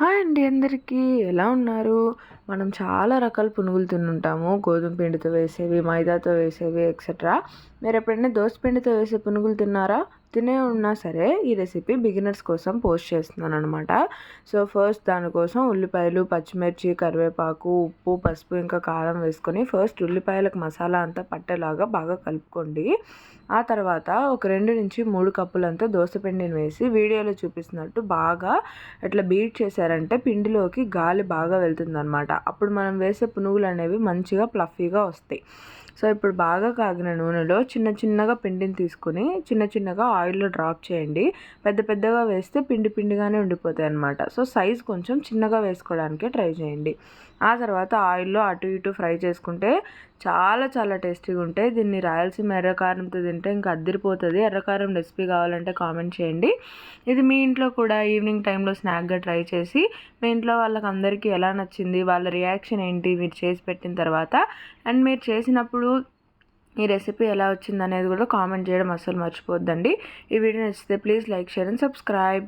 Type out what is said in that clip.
Hi అండి అందరికీ. ఎలా ఉన్నారు? మనం చాలా రకాల పునుగులు తినుంటాము. గోధుమ పిండితో వేసేవి మైదాతో వేసేవి ఎక్సెట్రా మీరు ఎప్పుడైనా దోసపిండితో వేసే పునుగులు తిన్నారా? తినే ఉన్నా సరే ఈ రెసిపీ బిగినర్స్ కోసం పోస్ట్ చేస్తున్నాను అనమాట సో ఫస్ట్ దానికోసం ఉల్లిపాయలు పచ్చిమిర్చి కరివేపాకు ఉప్పు పసుపు ఇంకా కారం వేసుకొని ఫస్ట్ ఉల్లిపాయలకు మసాలా అంతా పట్టేలాగా బాగా కలుపుకోండి. ఆ తర్వాత ఒక రెండు నుంచి మూడు కప్పులంతా పిండిని వేసి వీడియోలో చూపిస్తున్నట్టు బాగా ఇట్లా బీట్ చేశారంటే పిండిలోకి గాలి బాగా వెళ్తుందనమాట అప్పుడు మనం వేసే పునుగులు అనేవి మంచిగా ప్లఫీగా వస్తాయి. సో ఇప్పుడు బాగా కాగిన నూనెలో చిన్న చిన్నగా పిండిని తీసుకుని చిన్న చిన్నగా ఆయిల్లో డ్రాప్ చేయండి. పెద్ద పెద్దగా వేస్తే పిండి పిండిగానే ఉండిపోతాయి అనమాట సో సైజ్ కొంచెం చిన్నగా వేసుకోవడానికి ట్రై చేయండి. ఆ తర్వాత ఆయిల్లో అటు ఇటు ఫ్రై చేసుకుంటే చాలా చాలా టేస్టీగా ఉంటాయి. దీన్ని రాయలసీమ ఎర్రకారంతో తింటే ఇంకా అద్దరిపోతుంది. ఎర్రకారం రెసిపీ కావాలంటే కామెంట్ చేయండి. ఇది మీ ఇంట్లో కూడా ఈవినింగ్ టైంలో స్నాక్గా ట్రై చేసి మీ ఇంట్లో వాళ్ళకి అందరికీ ఎలా నచ్చింది వాళ్ళ రియాక్షన్ ఏంటి మీరు చేసి పెట్టిన తర్వాత అండ్ మీరు చేసినప్పుడు ఈ రెసిపీ ఎలా వచ్చింది అనేది కూడా కామెంట్ చేయడం అస్సలు మర్చిపోద్దండి. ఈ వీడియో నచ్చితే please like share and subscribe.